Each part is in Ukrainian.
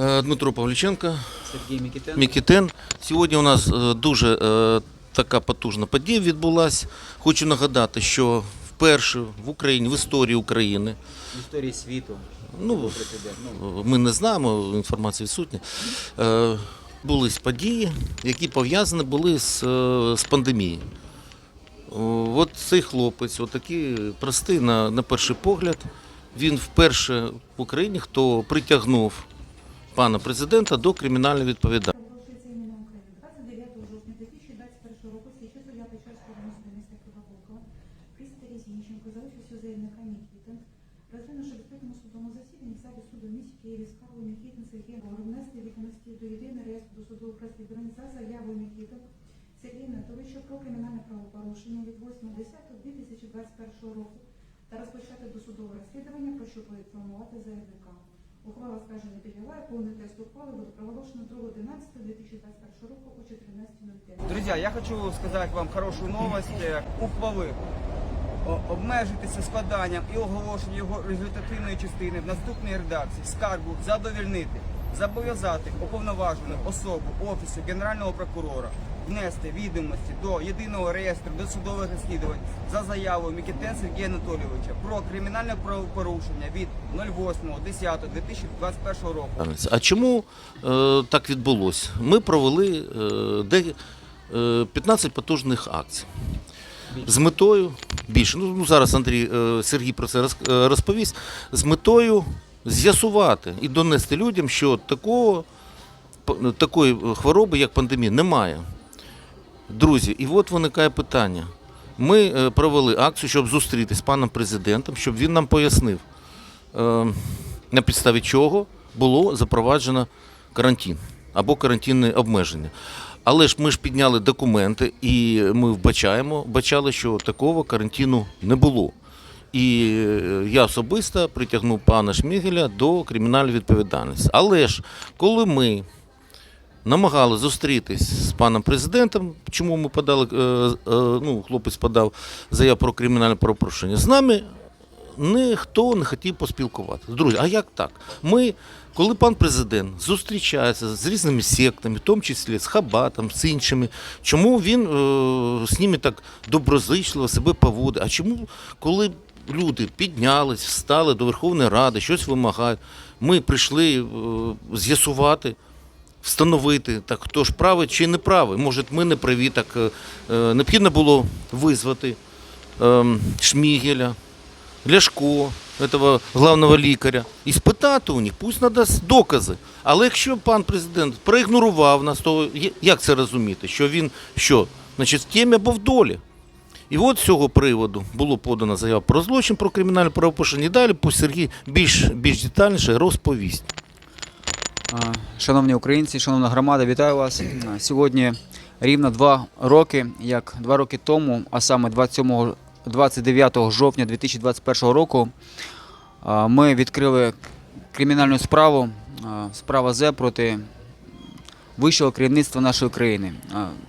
Е, Дмитро Павліченко, Сергій Мікітен. Мікітен. Сьогодні у нас е, дуже е, така потужна подія відбулася. Хочу нагадати, що вперше в Україні, в історії України, в історії світу. ну. Ну, ми не знаємо, інформація відсутня. Були події, які пов'язані були з, з пандемією. От цей хлопець, отакий простий на, на перший погляд, він вперше в Україні, хто притягнув пана президента до кримінальної відповідальності. Оголошується ім'я України. 29 жовтня 2021 року слідчий суддя Печерського міста міста Кривобокова Крістері за участю заявника Нікітин, розглянувши в відкритому судовому засіданні в залі суду в місті Києві скаргу Нікітин Сергія Гор внести відомості до єдиної реєстру досудових розслідувань за заявою Нікітин Сергія Анатолійовича про кримінальне правопорушення від 8.10.2021 року та розпочати досудове розслідування, про що поінформувати заявника. Ухвала скарження підлягає повний тест ухвали буде проголошено 2.11.2021 року о 14.05. Друзья, я хочу сказати вам хорошу новость. Ухвали обмежитися складанням і оголошенням його результативної частини в наступній редакції скаргу задовільнити, зобов'язати уповноважену особу Офісу Генерального прокурора внести відомості до єдиного реєстру досудових розслідувань за заявою Мікітен Сергія Анатолійовича про кримінальне правопорушення від 08.10.2021 року. А чому е, так відбулося? Ми провели е, де, е, 15 потужних акцій. З метою більше. Ну, ну, зараз Андрій е, Сергій про це е, розповість. З метою з'ясувати і донести людям, що такого, такої хвороби, як пандемія, немає. Друзі, і от виникає питання. Ми е, провели акцію, щоб зустрітися з паном президентом, щоб він нам пояснив, е, на підставі чого було запроваджено карантин або карантинне обмеження. Але ж ми ж підняли документи і ми вбачаємо, вбачали, що такого карантину не було. І е, я особисто притягнув пана Шмігеля до кримінальної відповідальності. Але ж коли ми намагали зустрітись з паном президентом, чому ми подали, е, е, ну, хлопець подав заяву про кримінальне правопорушення, з нами ніхто не хотів поспілкуватися. Друзі, а як так? Ми, коли пан президент зустрічається з різними сектами, в тому числі з Хабатом, з іншими, чому він з ними так доброзичливо себе поводить? А чому, коли люди піднялись, встали до Верховної Ради, щось вимагають, ми прийшли е, з'ясувати, встановити, так хто ж правий чи не правий. Може, ми не праві, так е, е, необхідно було визвати е, Шмігеля, Ляшко, этого главного лікаря, і спитати у них, пусть надасть докази. Але якщо пан президент проігнорував нас, то як це розуміти? Що він що, значить, в темі або в долі? І от з цього приводу було подано заяву про злочин, про кримінальне правопорушення. І далі пусть Сергій більш, більш детальніше розповість. Шановні українці, шановна громада, вітаю вас. Сьогодні рівно два роки, як два роки тому, а саме 27, 29 жовтня 2021 року, ми відкрили кримінальну справу, справа З проти вищого керівництва нашої країни.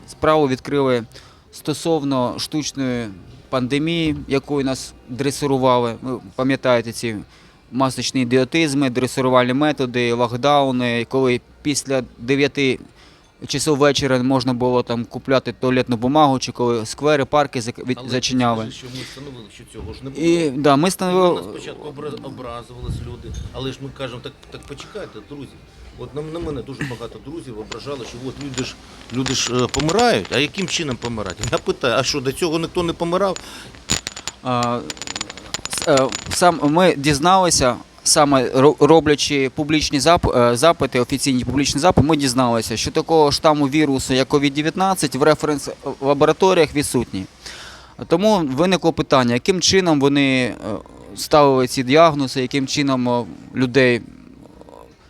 Справу відкрили стосовно штучної пандемії, якою нас дресирували. Ви пам'ятаєте ці масочні ідіотизми, дресирувальні методи, локдауни, коли після 9 часов вечора можна було там купляти туалетну бумагу, чи коли сквери, парки зак- від- зачиняли. що ми встановили, що цього ж не було. І да, ми Нас встановили. спочатку обра- образувались люди, але ж ми кажемо, так, так почекайте, друзі. От на, на мене дуже багато друзів ображали, що от люди ж люди ж е, помирають, а яким чином помирають? Я питаю, а що до цього ніхто не помирав? А, с- е, Сам ми дізналися, саме ро- роблячи публічні е, запити, офіційні публічні запити, ми дізналися, що такого штаму вірусу, як COVID-19, в референс лабораторіях відсутній. Тому виникло питання, яким чином вони е, ставили ці діагнози, яким чином е, людей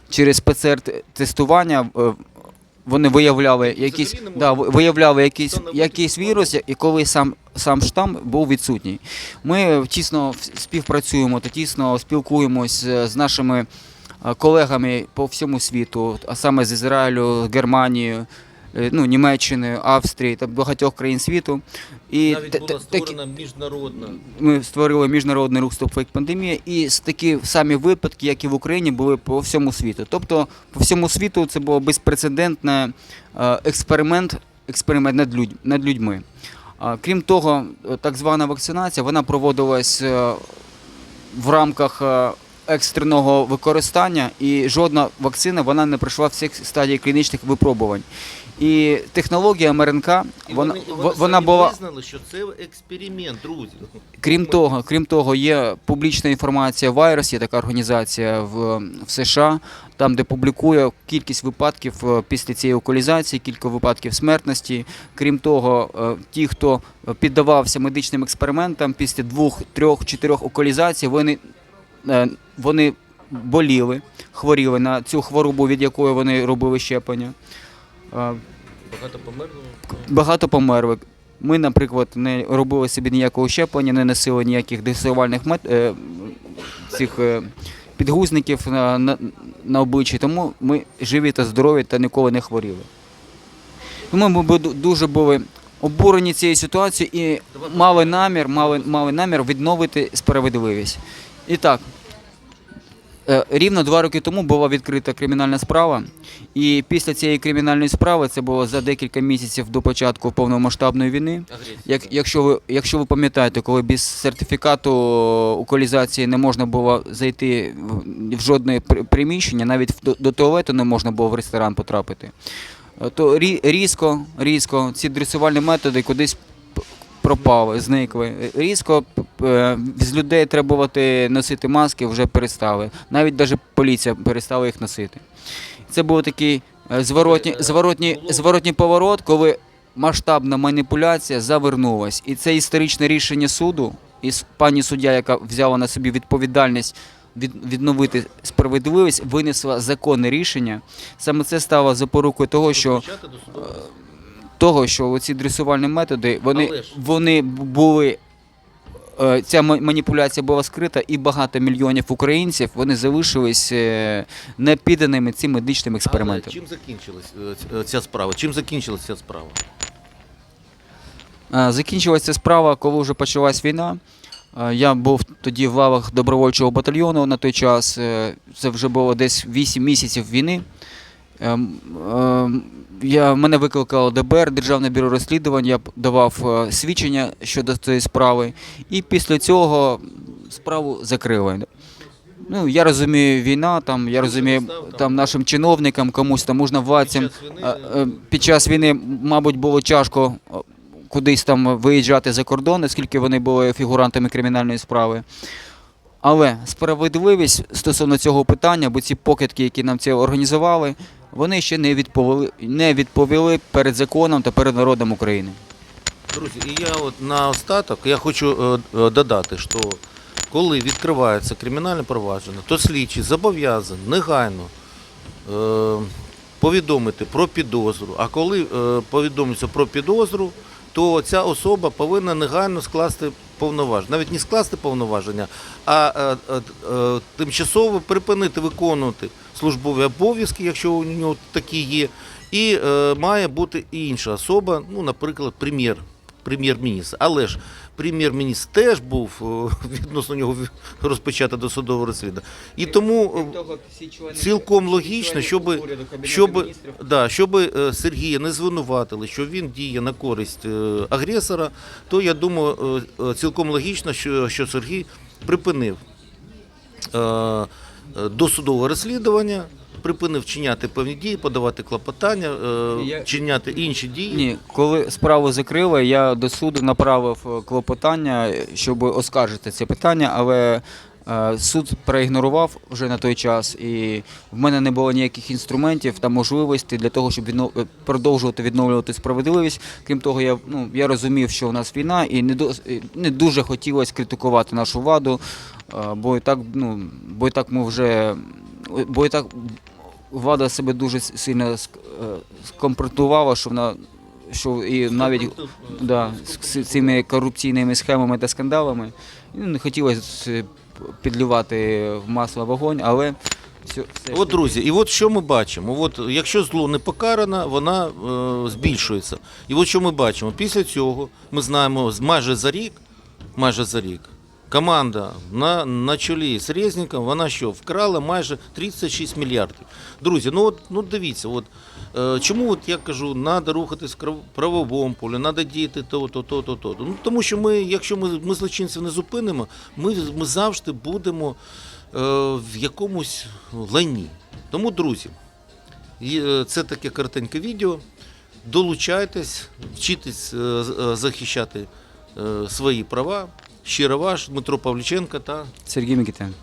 через ПЦР-тестування е, вони виявляли якісь, да, виявляли якісь, якісь вірус, і коли сам, сам штам був відсутній. Ми тісно співпрацюємо та тісно спілкуємось е, з нашими е, колегами по всьому світу, а саме з Ізраїлю, Германією, ну, Німеччини, Австрії та багатьох країн світу. І Навіть була створена міжнародна. ми створили міжнародний рух «Стоп фейк пандемія, і такі самі випадки, як і в Україні, були по всьому світу. Тобто, по всьому світу це був безпрецедентний е, експеримент, експеримент над, людь, над людьми. Крім того, е, так звана вакцинація вона проводилась е, в рамках е, екстреного використання, і жодна вакцина вона не пройшла всіх стадій клінічних випробувань. І технологія МРНК, І вона, вони, вона, вони вона була. визнали, що це експеримент, друзі. Крім того, крім того, є публічна інформація Virus, є така організація в, в США, там, де публікує кількість випадків е, після цієї окулізації, кілька випадків смертності. Крім того, е, ті, хто піддавався медичним експериментам після двох, трьох, чотирьох окулізацій, вони, е, вони боліли, хворіли на цю хворобу, від якої вони робили щеплення. Багато померло. багато померли. Ми, наприклад, не робили собі ніякого щеплення, не носили ніяких десувальних мет... е, цих е, підгузників на, на, на обличчі, тому ми живі та здорові та ніколи не хворіли. Тому ми дуже були обурені цією ситуацією і мали намір, мали, мали намір відновити справедливість. І так, Рівно два роки тому була відкрита кримінальна справа, і після цієї кримінальної справи це було за декілька місяців до початку повномасштабної війни. Як, якщо ви якщо ви пам'ятаєте, коли без сертифікату уколізації не можна було зайти в, жодне при- приміщення, навіть до, до туалету не можна було в ресторан потрапити, е, то рі- різко, різко ці дресувальні методи кудись пропали, зникли. Різко е, з людей требувати носити маски вже перестали. Навіть навіть поліція перестала їх носити. Це був такий е, зворотній, Е, зворотній, зворотній поворот, коли масштабна маніпуляція завернулась. І це історичне рішення суду, і пані суддя, яка взяла на собі відповідальність від, відновити справедливість, винесла законне рішення. Саме це стало запорукою того, що того, що ці дресувальні методи, вони, вони були. Е, Ця маніпуляція була скрита, і багато мільйонів українців вони залишились е, не підданими цим медичним експериментам. Але чим закінчилась е, е, ця справа? Чим закінчилась ця справа? Е, Закінчилася справа, коли вже почалась війна. Е, Я був тоді в лавах добровольчого батальйону на той час. Е, Це вже було десь 8 місяців війни. Ем, ем, Я, мене викликало ДБР, Державне бюро розслідувань, я давав е, свідчення щодо цієї справи. І після цього справу закрили. Ну, я розумію, війна, там, я розумію, там. нашим чиновникам, комусь там можна владцям. е, е, Під час війни, мабуть, було тяжко кудись там виїжджати за кордон, оскільки вони були фігурантами кримінальної справи. Але справедливість стосовно цього питання, бо ці покидки, які нам це організували, вони ще не відповіли, не відповіли перед законом та перед народом України. Друзі, і я от на остаток я хочу е, е, додати, що коли відкривається кримінальне провадження, то слідчий зобов'язаний негайно е, повідомити про підозру. А коли е, повідомиться про підозру, то ця особа повинна негайно скласти повноваження. Навіть не скласти повноваження, а е, е, е, тимчасово припинити виконувати службові обов'язки, якщо у нього такі є. І е, має бути і інша особа, ну, наприклад, прем'єр, прем'єр-міністр. Але ж прем'єр-міністр теж був е, відносно нього розпочато досудове розслідування. І тому е, цілком логічно, щоб, щоб, да, щоб е, Сергія не звинуватили, що він діє на користь агресора, то я думаю, цілком логічно, що, що Сергій припинив досудове розслідування, припинив чиняти певні дії, подавати клопотання, е, Я- чиняти інші дії. Ні, коли справу закрили, я до суду направив е, клопотання, щоб оскаржити це питання, але е, суд проігнорував вже на той час, і в мене не було ніяких інструментів та можливостей для того, щоб віднов... е, продовжувати відновлювати справедливість. Крім того, я, ну, я розумів, що у нас війна, і не, до... не дуже хотілося критикувати нашу владу, е, бо і так, ну, бо і так ми вже. Бо і так влада себе дуже сильно е, що вона що і навіть да, з цими корупційними схемами та скандалами. Ну, Не хотілося е, підливати в масло вогонь, але Всю- все От, друзі, і от що ми бачимо? От, якщо зло не покарано, вона е, збільшується. І от що ми бачимо? Після цього ми знаємо майже за рік, майже за рік, команда на, на чолі з Резніком, вона що, вкрала майже 36 мільярдів. Друзі, ну от ну дивіться, от, е, чому от я кажу, треба рухатись в правовому полі, треба діяти то, то, то, то, то. Ну, тому що ми, якщо ми, ми злочинців не зупинимо, ми, ми завжди будемо е, в якомусь лайні. Тому, друзі, е, це таке коротеньке відео. Долучайтесь, вчитесь е, е, захищати свої права. Щиро Дмитро Павліченко та Сергій Микитян.